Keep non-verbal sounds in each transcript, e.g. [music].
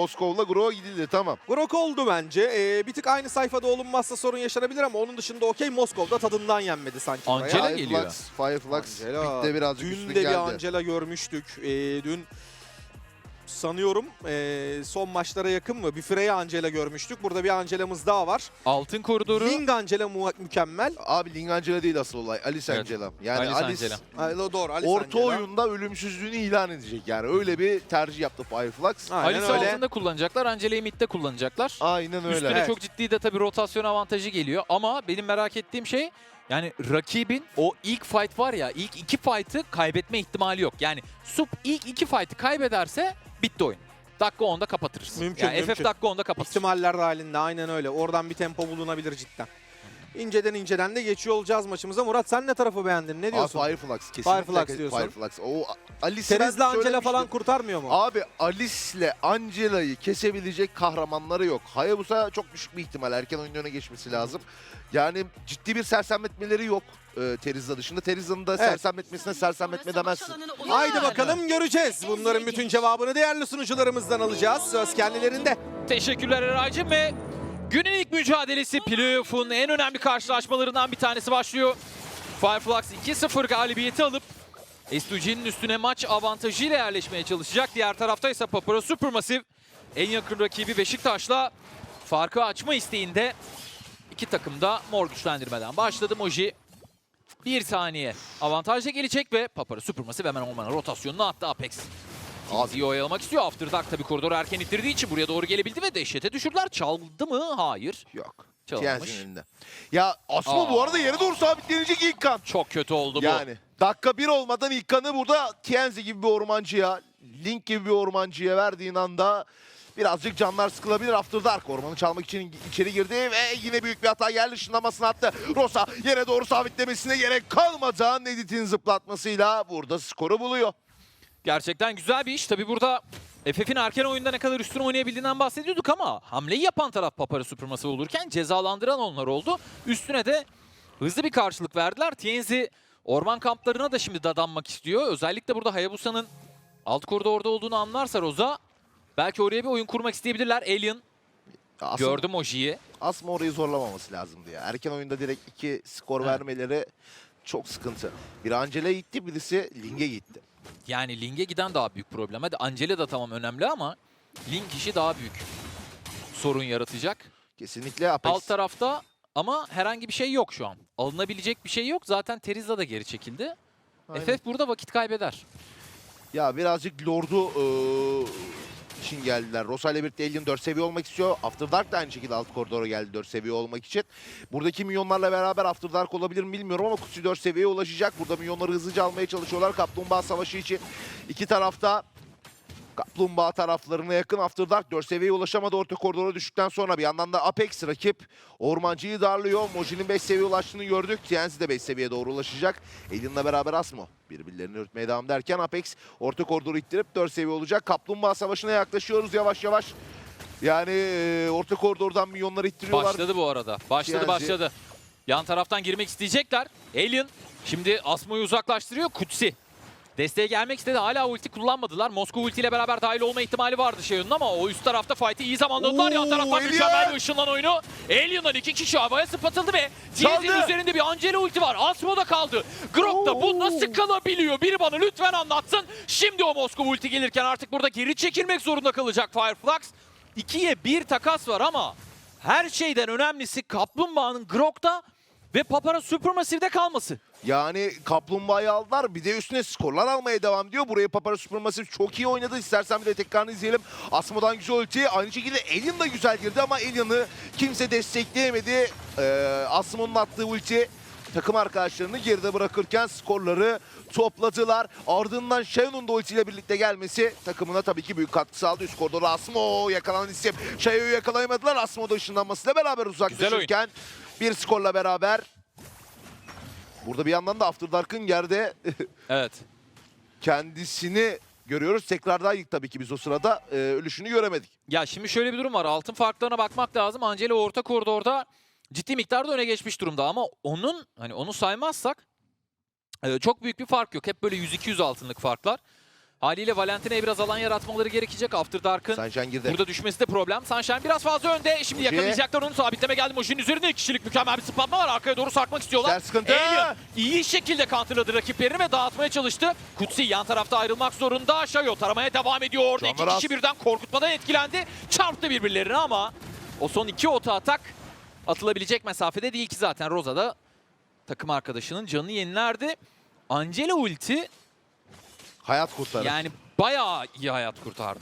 Moskov'la Grova gidildi tamam. Grok oldu bence. Ee, bir tık aynı sayfada olunmazsa sorun yaşanabilir ama onun dışında okey Moskov'da tadından yenmedi sanki. Angela Fireflux, geliyor. Fireflux Angela. Bit de birazcık Dün üstün de geldi. bir Angela görmüştük. Ee, dün sanıyorum ee, son maçlara yakın mı? Bir Freya Angela görmüştük. Burada bir Angela'mız daha var. Altın koridoru. Ling Angela mu- mükemmel. Abi Ling Angela değil asıl olay. Alice Evet. Angela. Yani Alice Alice, Angela. Ay, lo- doğru. Alice orta Angela. oyunda ölümsüzlüğünü ilan edecek yani. Öyle bir tercih yaptı Fireflux. Aynen Alice öyle. altında kullanacaklar. Angela'yı midde kullanacaklar. Aynen öyle. Üstüne Evet. çok ciddi de tabii rotasyon avantajı geliyor. Ama benim merak ettiğim şey yani rakibin o ilk fight var ya ilk iki fight'ı kaybetme ihtimali yok. Yani Sup ilk iki fight'ı kaybederse bitti oyun. Dakika 10'da kapatırız. Mümkün, yani mümkün. FF dakika 10'da kapatır. İhtimaller dahilinde aynen öyle. Oradan bir tempo bulunabilir cidden. İnceden inceden de geçiyor olacağız maçımıza. Murat sen ne tarafı beğendin? Ne Aa, diyorsun? Fireflux kesinlikle. Fireflux diyorsun. Fireflux. O Alice'i ben Teriz'le Angela falan kurtarmıyor mu? Abi Alice'le Angela'yı kesebilecek kahramanları yok. Hayabusa çok düşük bir ihtimal. Erken oyun öne geçmesi lazım. Yani ciddi bir sersemletmeleri yok e, Terizla dışında. Terizla'nın da Evet. sersemletmesine sersemletme demezsin. Haydi bakalım göreceğiz. Bunların bütün cevabını değerli sunucularımızdan alacağız. Söz kendilerinde. Teşekkürler Eraycığım ve günün ilk mücadelesi playoff'un en önemli karşılaşmalarından bir tanesi başlıyor. Fireflux 2-0 galibiyeti alıp S2G'nin üstüne maç avantajıyla yerleşmeye çalışacak. Diğer tarafta ise Papara Supermassive en yakın rakibi Beşiktaş'la farkı açma isteğinde iki takım da mor güçlendirmeden başladı. Moji bir saniye avantajla gelecek ve Papara Supermassive hemen olmanın rotasyonunu attı Apex. Azi'yi oyalamak istiyor. After Dark tabii koridoru erken ittirdiği için buraya doğru gelebildi ve dehşete düşürdüler. Çaldı mı? Hayır. Yok. Tienzi'nin elinde. Ya Asmo bu Aa. arada yere doğru sabitlenecek ilk kan. Çok kötü oldu bu. Yani dakika bir olmadan ilk kanı burada Tienzi gibi bir ormancıya, Link gibi bir ormancıya verdiğin anda birazcık canlar sıkılabilir. After Dark ormanı çalmak için içeri girdi ve yine büyük bir hata geldi. Işınlamasını attı. Rosa yere doğru sabitlemesine gerek kalmadan Edith'in zıplatmasıyla burada skoru buluyor. Gerçekten güzel bir iş. Tabii burada FF'in erken oyunda ne kadar üstün oynayabildiğinden bahsediyorduk ama hamleyi yapan taraf Papara Supermassive olurken cezalandıran onlar oldu. Üstüne de hızlı bir karşılık verdiler. Tienzi orman kamplarına da şimdi dadanmak istiyor. Özellikle burada Hayabusa'nın alt koridorda olduğunu anlarsa Roza belki oraya bir oyun kurmak isteyebilirler. Alien Aslında gördü Moji'yi. Asma orayı zorlamaması lazımdı ya. Erken oyunda direkt iki skor vermeleri çok sıkıntı. Bir Angela gitti birisi Ling'e gitti. Yani Ling'e giden daha büyük problem. Hadi Angela da tamam önemli ama Ling işi daha büyük sorun yaratacak. Kesinlikle Apex. Alt tarafta ama herhangi bir şey yok şu an. Alınabilecek bir şey yok. Zaten Terizla da geri çekildi. Aynen. FF burada vakit kaybeder. Ya birazcık Lord'u eee, için geldiler. Rosa ile birlikte Alien 4 seviye olmak istiyor. After Dark da aynı şekilde alt koridora geldi 4 seviye olmak için. Buradaki milyonlarla beraber After Dark olabilir mi bilmiyorum ama Kutsi 4 seviyeye ulaşacak. Burada milyonları hızlıca almaya çalışıyorlar. Kaplumbağa Savaşı için iki tarafta Kaplumbağa taraflarına yakın After Dark 4 seviyeye ulaşamadı orta koridora düştükten sonra. Bir yandan da Apex rakip Ormancı'yı darlıyor. Moji'nin 5 seviyeye ulaştığını gördük. TNC de 5 seviyeye doğru ulaşacak. Alien'la beraber Asmo birbirlerini örtmeye devam derken Apex orta koridoru ittirip 4 seviye olacak. Kaplumbağa Savaşı'na yaklaşıyoruz yavaş yavaş. Yani e, orta koridordan milyonları ittiriyorlar. Başladı bu arada. Başladı TNC. başladı. Yan taraftan girmek isteyecekler. Alien şimdi Asmo'yu uzaklaştırıyor. Kutsi. Desteğe gelmek istedi. Hala ulti kullanmadılar. Moskova ultiyle beraber dahil olma ihtimali vardı Şeyhun'un ama o üst tarafta fight'i iyi zamanladılar. Yan taraftan mükemmel bir ışınlan oyunu. Alien'dan iki kişi havaya sıpatıldı ve Çaldı. üzerinde bir Angela ulti var. Asmo da kaldı. Grok da bu nasıl kalabiliyor? Biri bana lütfen anlatsın. Şimdi o Moskova ulti gelirken artık burada geri çekilmek zorunda kalacak Fireflux. İkiye bir takas var ama her şeyden önemlisi Kaplumbağa'nın Grok'ta ve Papara Supermassive'de kalması. Yani Kaplumbağa'yı aldılar. Bir de üstüne skorlar almaya devam ediyor. Buraya Papara Supermassive çok iyi oynadı. İstersen bir de tekrarını izleyelim. Asmo'dan güzel ulti. Aynı şekilde Alien da güzel girdi ama Alien'ı kimse destekleyemedi. Ee, Asmo'nun attığı ulti takım arkadaşlarını geride bırakırken skorları topladılar. Ardından Shayon'un da ultiyle birlikte gelmesi takımına tabii ki büyük katkı sağladı. Üst koridorda Asmo yakalanan isim. Shayo'yu yakalayamadılar. Asmo da ışınlanmasıyla beraber uzaklaşırken bir skorla beraber Burada bir yandan da After Dark'ın yerde [laughs] Evet. kendisini görüyoruz. Tekrardan ilk tabii ki biz o sırada e, ölüşünü göremedik. Ya şimdi şöyle bir durum var. Altın farklarına bakmak lazım. Angela orta koridorda ciddi miktarda öne geçmiş durumda ama onun hani onu saymazsak e, çok büyük bir fark yok. Hep böyle 100-200 altınlık farklar. Haliyle Valentina'ya biraz alan yaratmaları gerekecek. After Dark'ın Sunshine girdi. burada düşmesi de problem. Sunshine biraz fazla önde. Şimdi Moji. yakalayacaklar onu. Sabitleme geldi. Moji'nin üzerinde iki kişilik mükemmel bir sıplatma var. Arkaya doğru sarkmak istiyorlar. Güzel sıkıntı. Alien iyi şekilde counterladı rakiplerini ve dağıtmaya çalıştı. Kutsi yan tarafta ayrılmak zorunda. Shayo taramaya devam ediyor. Orada iki Canlar kişi birden korkutmadan etkilendi. Çarptı birbirlerine ama o son iki ota atak atılabilecek mesafede değil ki zaten. Roza da takım arkadaşının canını yenilerdi. Angela ulti Hayat kurtarır. Yani, yani bayağı iyi hayat kurtardı.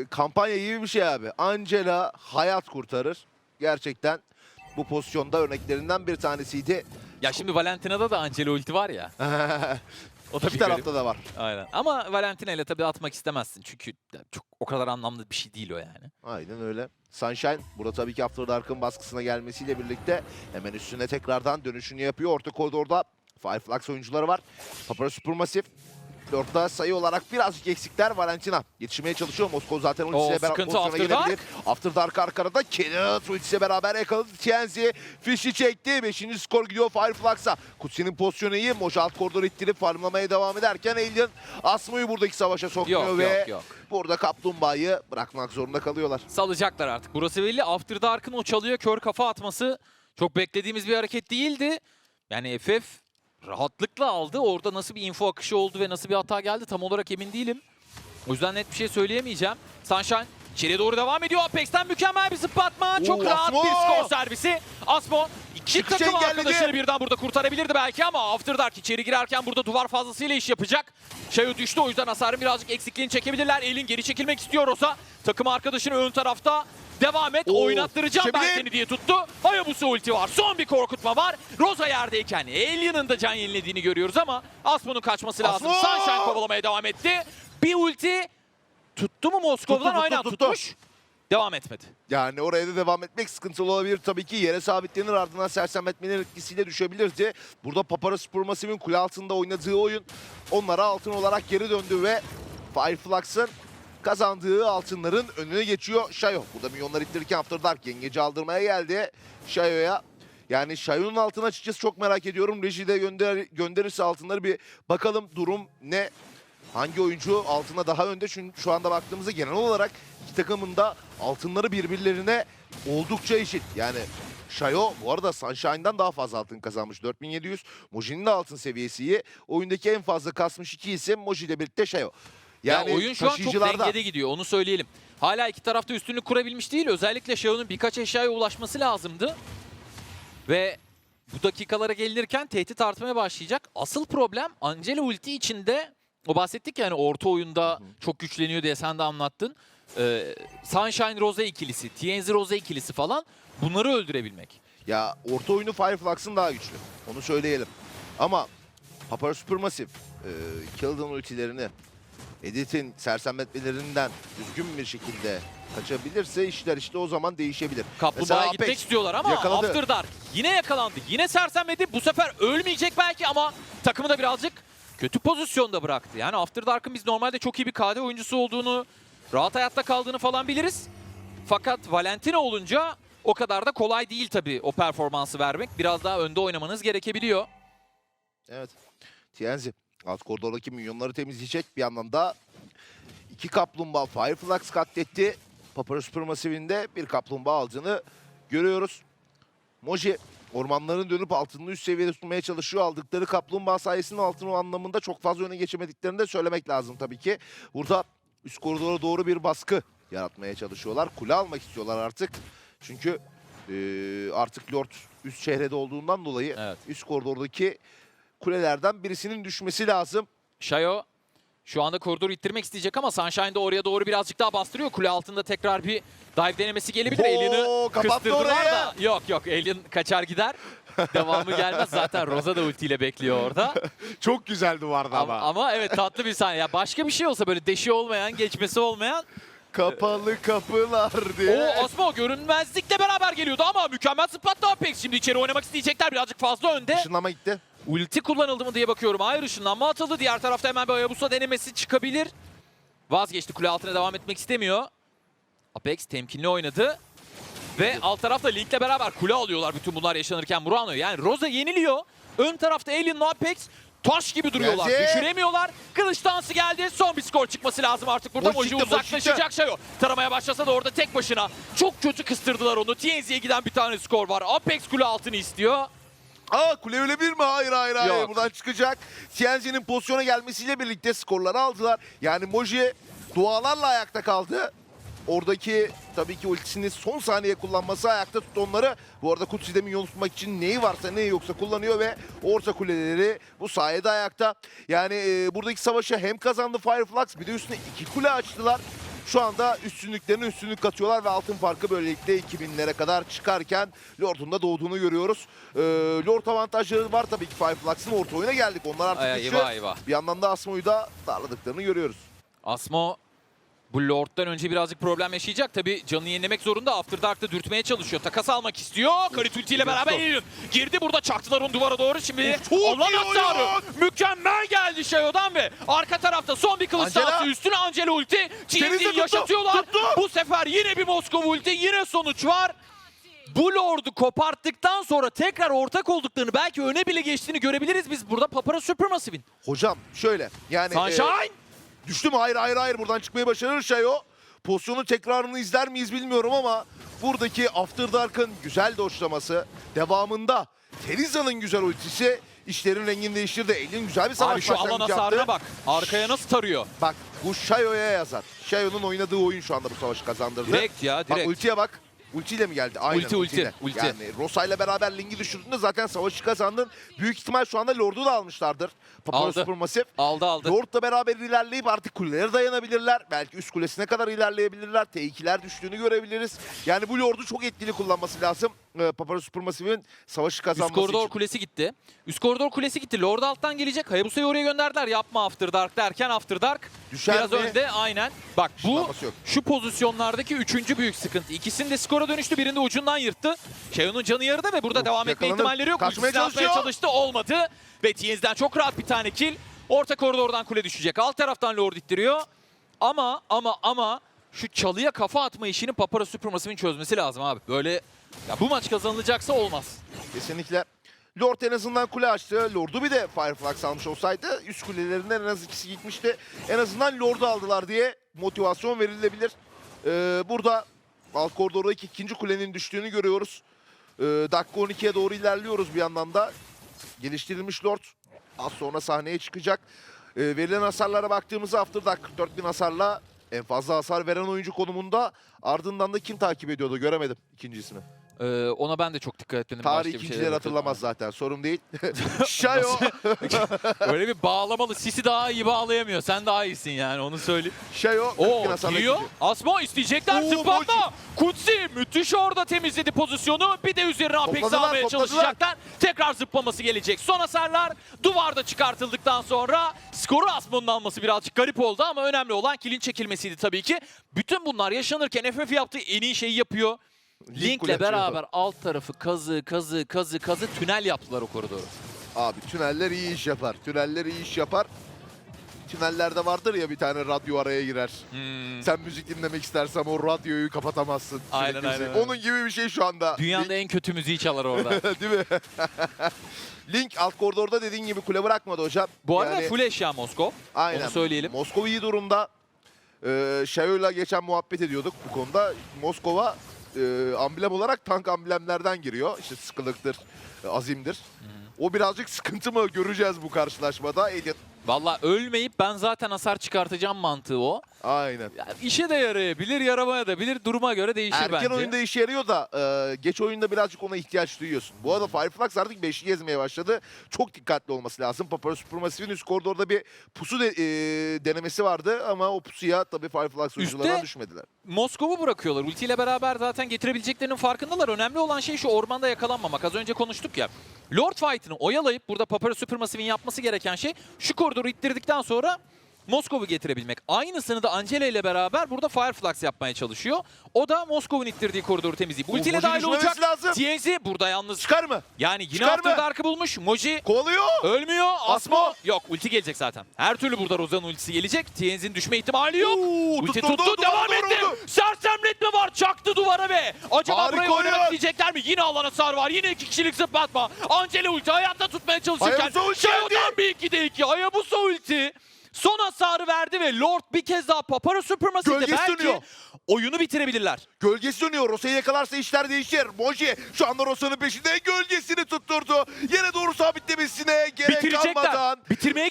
e, kampanya gibi bir şey abi. Angela hayat kurtarır. Gerçekten bu pozisyonda örneklerinden bir tanesiydi. Ya şimdi Valentina'da da Angela ulti var ya. [laughs] O da İki bir garip. tarafta da var. Aynen. Ama Valentina ile tabii atmak istemezsin. Çünkü çok o kadar anlamlı bir şey değil o yani. Aynen öyle. Sunshine burada tabii ki After Dark'ın baskısına gelmesiyle birlikte hemen üstüne tekrardan dönüşünü yapıyor. Orta koridorda Fireflux oyuncuları var. Papara Supermassive. Lord'da sayı olarak birazcık eksikler. Valentina yetişmeye çalışıyor. Moskova zaten ultisiyle beraber sıkıntı pozisyona gelebilir. After Dark arkada Kenneth ultisiyle beraber yakaladı. TNZ fişi çekti. Beşinci skor gidiyor Fireflux'a. Kutsi'nin pozisyonu iyi. Moş alt koridoru ittirip farmlamaya devam ederken Alien Asmo'yu buradaki savaşa sokmuyor Yok ve yok yok. burada Kaplumbağa'yı bırakmak zorunda kalıyorlar. Salacaklar artık. Burası belli. After Dark'ın o çalıya kör kafa atması çok beklediğimiz bir hareket değildi. Yani FF rahatlıkla aldı. Orada nasıl bir info akışı oldu ve nasıl bir hata geldi tam olarak emin değilim. O yüzden net bir şey söyleyemeyeceğim. Sunshine içeriye doğru devam ediyor. Apex'ten mükemmel bir zıplatma. Çok Oo, rahat Asmo! bir skor servisi. Asmo iki takım engelledi. arkadaşını birden burada kurtarabilirdi belki ama After Dark içeri girerken burada duvar fazlasıyla iş yapacak. Shayo düştü o yüzden hasarın birazcık eksikliğini çekebilirler. Elin geri çekilmek istiyor olsa takım arkadaşını ön tarafta devam et. Oo, Oynattıracağım ben seni diye tuttu. Hayabusa ulti var. Son bir korkutma var. Rosa yerdeyken Alien'ın da can yenilediğini görüyoruz ama Asmo'nun kaçması lazım. Asmo! Sunshine kovalamaya devam etti. Bir ulti tuttu mu Moskova'dan? Tuttu, tuttu, Aynen tuttu. tutmuş. Devam etmedi. Yani oraya da devam etmek sıkıntılı olabilir. Tabii ki yere sabitlenir ardından sersemletmenin etkisiyle düşebilirdi. Burada Papara Supermassive'in kule altında oynadığı oyun onlara altın olarak geri döndü ve Fireflux'ın kazandığı altınların önüne geçiyor Shayo. Burada milyonlar ittirirken After Dark yengeci aldırmaya geldi Shayo'ya. Yani Shayo'nun altını açıkçası çok merak ediyorum. Rejide gönder gönderirse altınları bir bakalım durum ne? Hangi oyuncu altına daha önde? Çünkü şu anda baktığımızda genel olarak iki takımın da altınları birbirlerine oldukça eşit. Yani Shayo bu arada Sunshine'dan daha fazla altın kazanmış. 4700. Moji'nin de altın seviyesi iyi. Oyundaki en fazla kasmış iki isim Moji ile birlikte Shayo. Yani ya oyun şu an çok dengede gidiyor onu söyleyelim. Hala iki tarafta üstünlük kurabilmiş değil. Özellikle Shao'nun birkaç eşyaya ulaşması lazımdı. Ve bu dakikalara gelinirken tehdit artmaya başlayacak. Asıl problem Angela ulti içinde o bahsettik yani orta oyunda çok güçleniyor diye sen de anlattın. Ee, Sunshine Rose ikilisi, TNZ Rose ikilisi falan bunları öldürebilmek. Ya orta oyunu Fireflux'ın daha güçlü. Onu söyleyelim. Ama Papara Supermassive e, Kildan ultilerini Edith'in sersemletmelerinden düzgün bir şekilde kaçabilirse işler işte o zaman değişebilir. Kaplumbağa'ya gitmek Apex istiyorlar ama yakaladı. After Dark yine yakalandı. Yine sersemledi. Bu sefer ölmeyecek belki ama takımı da birazcık kötü pozisyonda bıraktı. Yani After Dark'ın biz normalde çok iyi bir KD oyuncusu olduğunu, rahat hayatta kaldığını falan biliriz. Fakat Valentina olunca o kadar da kolay değil tabii o performansı vermek. Biraz daha önde oynamanız gerekebiliyor. Evet. TNZ alt koridordaki milyonları temizleyecek bir yandan da iki kaplumbağa Fireflux katletti. Papara Supermassive'in de bir kaplumbağa aldığını görüyoruz. Moji ormanların dönüp altını üst seviyede tutmaya çalışıyor. Aldıkları kaplumbağa sayesinde altın anlamında çok fazla öne geçemediklerini de söylemek lazım tabii ki. Burada üst koridora doğru bir baskı yaratmaya çalışıyorlar. Kule almak istiyorlar artık. Çünkü eee, artık Lord üst şehrede olduğundan dolayı Evet. üst koridordaki kulelerden birisinin düşmesi lazım. Shayo şu anda koridoru ittirmek isteyecek ama Sunshine de oraya doğru birazcık daha bastırıyor. Kule altında tekrar bir dive denemesi gelebilir. Alien'ı kıstırdılar da. Yok yok Alien kaçar gider. Devamı gelmez. Zaten Rosa da ultiyle bekliyor orada. [laughs] Çok güzel duvarda ama, ama evet tatlı bir sahne. Ya başka bir şey olsa böyle deşi olmayan, geçmesi olmayan. Kapalı kapılar diye. O Asmo görünmezlikle beraber geliyordu ama mükemmel zıplattı Apex. Şimdi içeri oynamak isteyecekler. Birazcık fazla önde. Işınlama gitti. Ulti kullanıldı mı diye bakıyorum. Hayır ışınlanma atıldı. Diğer tarafta hemen bir Hayabusa denemesi çıkabilir. Vazgeçti. Kule altına devam etmek istemiyor. Apex temkinli oynadı. Ve alt tarafta Link'le beraber kule alıyorlar bütün bunlar yaşanırken Murano. Yani Rosa yeniliyor. Ön tarafta Alien'la Apex taş gibi duruyorlar. Geldi. Düşüremiyorlar. Kılıç dansı geldi. Son bir skor çıkması lazım artık burada. Boş Moji uzaklaşacak şey o. Taramaya başlasa da orada tek başına. Çok kötü kıstırdılar onu. TNZ'ye giden bir tane skor var. Apex kule altını istiyor. Aa kule ölebilir mi? Hayır hayır hayır. Yok. Buradan çıkacak. TNZ'nin pozisyona gelmesiyle birlikte skorları aldılar. Yani Moji dualarla ayakta kaldı. Oradaki tabii ki ultisini son saniye kullanması ayakta tuttu onları. Bu arada Kutsi'de minyon tutmak için neyi varsa neyi yoksa kullanıyor ve orta kuleleri bu sayede ayakta. Yani e, buradaki savaşı hem kazandı Fireflux bir de üstüne iki kule açtılar. Şu anda üstünlüklerine üstünlük katıyorlar ve altın farkı böylelikle 2000'lere kadar çıkarken Lord'un da doğduğunu görüyoruz. Ee, Lord avantajları var tabii ki Fireflux'ın orta oyuna geldik. Onlar artık Ay, güçlü. eyvah eyvah. Bir yandan da Asmo'yu da darladıklarını görüyoruz. Asmo bu Lord'dan önce birazcık problem yaşayacak. Tabii canını yenilemek zorunda. After Dark'ta dürtmeye çalışıyor. Takas almak istiyor. Karit ultiyle beraber Alien girdi. Burada çaktılar onu duvara doğru. Şimdi Allah hasarı. Mükemmel geldi Shayo'dan ve arka tarafta son bir kılıç Angela. sahası üstüne Angela ulti. Tuttu, yaşatıyorlar. tuttu. Bu sefer yine bir Moskova ulti. Yine sonuç var. Bu Lord'u koparttıktan sonra tekrar ortak olduklarını belki öne bile geçtiğini görebiliriz biz. Burada Papara Supermassive'in. Hocam şöyle yani... e, Sunshine. Düştü mü? Hayır hayır hayır. Buradan çıkmayı başarır Shayo. Pozisyonun tekrarını izler miyiz bilmiyorum ama buradaki After Dark'ın güzel doşlaması devamında Teriza'nın güzel ultisi işlerin rengini değiştirdi. Elin güzel bir savaş Abi şu alan başlangıcı hasarına yaptı. bak. Arkaya nasıl tarıyor? Bak bu Shayo'ya yazar. Shayo'nun oynadığı oyun şu anda bu savaşı kazandırdı. Direkt ya Bak direkt. ultiye bak. Ultiyle mi geldi? Aynen Ulti, ulti, ultiyle. ulti. Yani Rosa ile beraber Ling'i düşürdüğünde zaten savaşı kazandın. Büyük ihtimal şu anda Lord'u da almışlardır. Papara Aldı. Supermassive. Aldı aldı. Lord'la beraber ilerleyip artık kulelere dayanabilirler. Belki üst kulesine kadar ilerleyebilirler. T2'ler düştüğünü görebiliriz. Yani bu Lord'u çok etkili kullanması lazım. Ee, Papara Supermassive'in savaşı Üst kazanması koridor için. kulesi gitti. Üst koridor kulesi gitti. Lord alttan gelecek. Hayabusa'yı oraya gönderdiler. Yapma After Dark derken After Dark Düşer biraz mi? önde aynen. Bak bu şu pozisyonlardaki üçüncü büyük sıkıntı. İkisinde skora dönüştü. Birinde ucundan yırttı. Şeyo'nun canı yarıda ve burada Of, devam etme ihtimalleri yok. Kaçmaya çalışıyor. çalıştı. Olmadı. Ve TNZ'den çok rahat bir tane kill. Orta koridordan kule düşecek. Alt taraftan Lord ittiriyor. Ama ama ama şu çalıya kafa atma işini Papara Supermassive'in çözmesi lazım abi. Böyle ya bu maç kazanılacaksa olmaz. Kesinlikle. Lord en azından kule açtı. Lord'u bir de Fireflux almış olsaydı üst kulelerinden en az ikisi gitmişti. En azından Lord'u aldılar diye motivasyon verilebilir. Ee, burada alt koridordaki ikinci kulenin düştüğünü görüyoruz. Ee, dakika 12'ye doğru ilerliyoruz bir yandan da. Geliştirilmiş Lord az sonra sahneye çıkacak. Ee, verilen hasarlara baktığımızda After Dark 44 bin hasarla en fazla hasar veren oyuncu konumunda. Ardından da kim takip ediyordu göremedim ikinci ismi. Ee, ona ben de çok dikkat etmedim. Tarih Başka bir ikincileri şeylere hatırlamaz zaten. Sorun değil. [laughs] Bakıyorum. [laughs] Öyle bir bağlamalı. Sisi daha iyi bağlayamıyor. Sen daha iyisin yani onu söyleyeyim. Hasarla giriyor. ikinci. Asmo isteyecekler Oo. Kutsi müthiş orada temizledi pozisyonu. Bir de üzerine Apex Topladılar, almaya topladılar. çalışacaklar. Tekrar zıplaması gelecek. Son hasarlar duvarda çıkartıldıktan sonra skoru Asmo'nun alması birazcık garip oldu ama önemli olan kilin çekilmesiydi tabii ki. Bütün bunlar yaşanırken FF yaptığı en iyi şeyi yapıyor. Link Link'le beraber alt tarafı kazı kazı kazı kazı tünel yaptılar o koridoru. Abi tüneller iyi iş yapar. Tüneller iyi iş yapar. Tünellerde vardır ya bir tane radyo araya girer. Hmm. Sen müzik dinlemek istersen o radyoyu kapatamazsın. Aynen, Sürekli aynen, müzik. Onun gibi bir şey şu anda. Dünyanın en kötü müziği çalar orada. Link- [laughs] Değil mi? [laughs] Link alt koridorda dediğin gibi kule bırakmadı hocam. Bu arada Yani- full eşya Moskov. Aynen. Onu söyleyelim. Moskova iyi durumda. Ee, Shayo'yla geçen muhabbet ediyorduk bu konuda. Moskova e, amblem olarak tank amblemlerden giriyor. İşte sıkılıktır, e, azimdir. O birazcık [laughs] sıkıntı mı göreceğiz bu karşılaşmada? Alien. Valla ölmeyip ben zaten hasar çıkartacağım mantığı o. Aynen. Yani işe de yarayabilir, yaramaya da bilir. Duruma göre değişir Erken bence. oyunda işe yarıyor da e, geç oyunda birazcık ona ihtiyaç duyuyorsun. Bu arada Fireflux artık 5'li gezmeye başladı. Çok dikkatli olması lazım. Papara Supermassive'in üst koridorda bir pusu de- e, denemesi vardı ama o pusuya tabii Fireflux oyuncularından düşmediler. Moskov'u bırakıyorlar. Ultiyle beraber zaten getirebileceklerinin farkındalar. Önemli olan şey şu ormanda yakalanmamak. Az önce konuştuk ya. Lord Fight'ını oyalayıp burada Papara Supermassive'in yapması gereken şey şu koridoru ittirdikten sonra Moskov'u getirebilmek. Aynısını da Angela ile beraber burada Fireflux yapmaya çalışıyor. O da Moskov'un ittirdiği koridoru temizleyip. Ultiyle dahil olacak. lazım. TNZ burada yalnız. Çıkar mı? Yani yine Çıkar After? Dark'ı bulmuş. Moji Kovalıyor. Ölmüyor. Asmo. Asmo. Yok ulti gelecek zaten. Her türlü burada Rozan'ın ultisi gelecek. TNZ'in düşme ihtimali yok. Oo, ulti tutturdu, tuttu. duvara Devam etti. Sersemletme var. Çaktı duvara be. Acaba Harika buraya oynamak isteyecekler mi? Yine alan hasar var. Yine iki kişilik zıplatma. Angela ulti hayatta tutmaya çalışırken. Hayabusa ulti geldi. bir iki de iki. Hayabusa ulti. Son hasarı verdi ve Lord bir kez daha Papara Supremacy'de Gölgesi belki dönüyor. oyunu bitirebilirler. Gölgesi dönüyor. Rosa'yı yakalarsa işler değişir. Moji şu anda Rosa'nın peşinde gölgesini tutturdu. Yere doğru sabitlemesine gerek Bitirecekler. kalmadan. Bitirmeye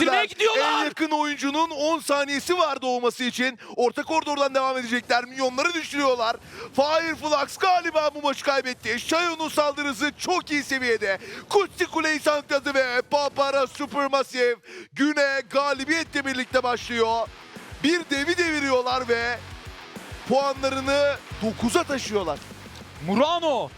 Bitirmeye gidiyorlar. En yakın oyuncunun 10 saniyesi var doğması için. Orta koridordan devam edecekler. Milyonları düşürüyorlar. Fireflux galiba bu maçı kaybetti. Shayon'un saldırısı çok iyi seviyede. Kutsi Kule'yi sankladı ve Papara Supermassive güne galibiyetle birlikte başlıyor. Bir devi deviriyorlar ve puanlarını 9'a taşıyorlar. Murano